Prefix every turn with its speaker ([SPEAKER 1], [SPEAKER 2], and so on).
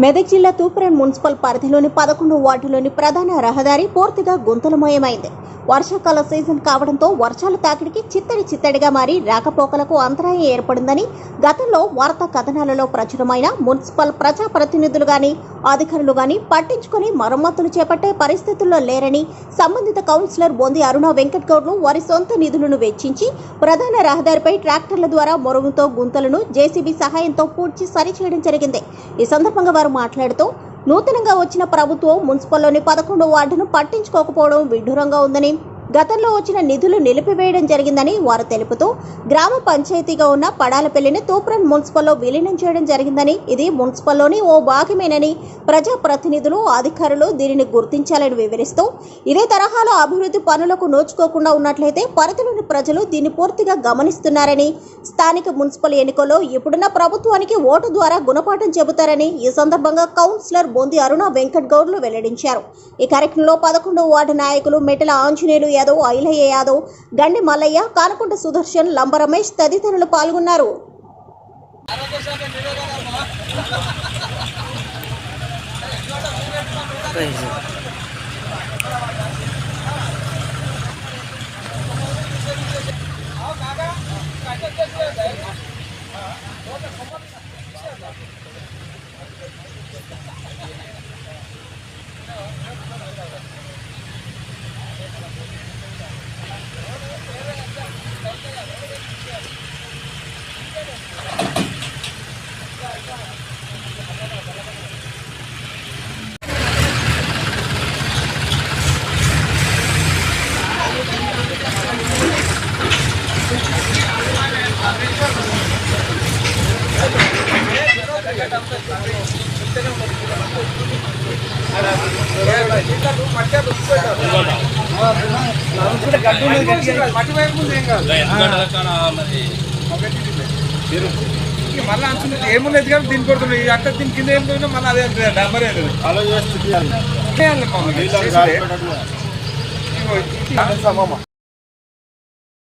[SPEAKER 1] మెదక్ జిల్లా తూప్రాన్ మున్సిపల్ పరిధిలోని పదకొండు వార్డులోని ప్రధాన రహదారి పూర్తిగా గుంతలమయమైంది. వర్షాకాల సీజన్ కావడంతో వర్షాలు తాకిడికి చిత్తడి చిత్తడిగా మారి రాకపోకలకు అంతరాయం ఏర్పడిందని గతంలో వార్తా కథనాలలో ప్రచురమైన మున్సిపల్ ప్రజాప్రతినిధులు గాని అధికారులు గాని పట్టించుకొని మరమ్మతులు చేపట్టే పరిస్థితుల్లో లేరని సంబంధిత కౌన్సిలర్ బొంది అరుణ వెంకట్ గౌడ్ను వారి సొంత నిధులను వెచ్చించి ప్రధాన రహదారిపై ట్రాక్టర్ల ద్వారా మొరుగుతో గుంతలను జేసీబీ సహాయంతో పూడ్చి సరిచేయడం జరిగింది. ఈ సందర్భంగా వారు మాట్లాడుతూ నూతనంగా వచ్చిన ప్రభుత్వం మున్సిపల్లోని పదకొండు వార్డును పట్టించుకోకపోవడం విడ్డూరంగా ఉందని గతంలో వచ్చిన నిధులు నిలిపివేయడం జరిగిందని వారు తెలుపుతూ గ్రామ పంచాయతీగా ఉన్న పడాలపల్లిని తూప్రన్ మున్సిపల్లో విలీనం చేయడం జరిగిందని ఇది మున్సిపల్లోని ఓ భాగమేనని ప్రజాప్రతినిధులు అధికారులు దీనిని గుర్తించాలని వివరిస్తూ ఇదే తరహాలో అభివృద్ధి పనులకు నోచుకోకుండా ఉన్నట్లయితే పరిధిలోని ప్రజలు దీన్ని పూర్తిగా గమనిస్తున్నారని స్థానిక మున్సిపల్ ఎన్నికల్లో ఇప్పుడున్న ప్రభుత్వానికి ఓటు ద్వారా గుణపాఠం చెబుతారని ఈ సందర్భంగా కౌన్సిలర్ బొంది అరుణ వెంకట్ గౌడ్లు వెల్లడించారు. ఈ కార్యక్రమంలో పదకొండవ వార్డు నాయకులు మెటల ఆంజనేయులు యాదవ్ ఐలయ్య యాదవ్ గండి మల్లయ్య కానకుంట సుదర్శన్ లంబ రమేష్ తదితరులు పాల్గొన్నారు.
[SPEAKER 2] మళ్ళీ అంచుంది ఏమున్నది కానీ దీన్ని కొడుతుంది ఇది అట్ట దీని కింద ఏం పోయినా మళ్ళీ అదే అంటుంది డాంబర్
[SPEAKER 3] అలా చేస్తే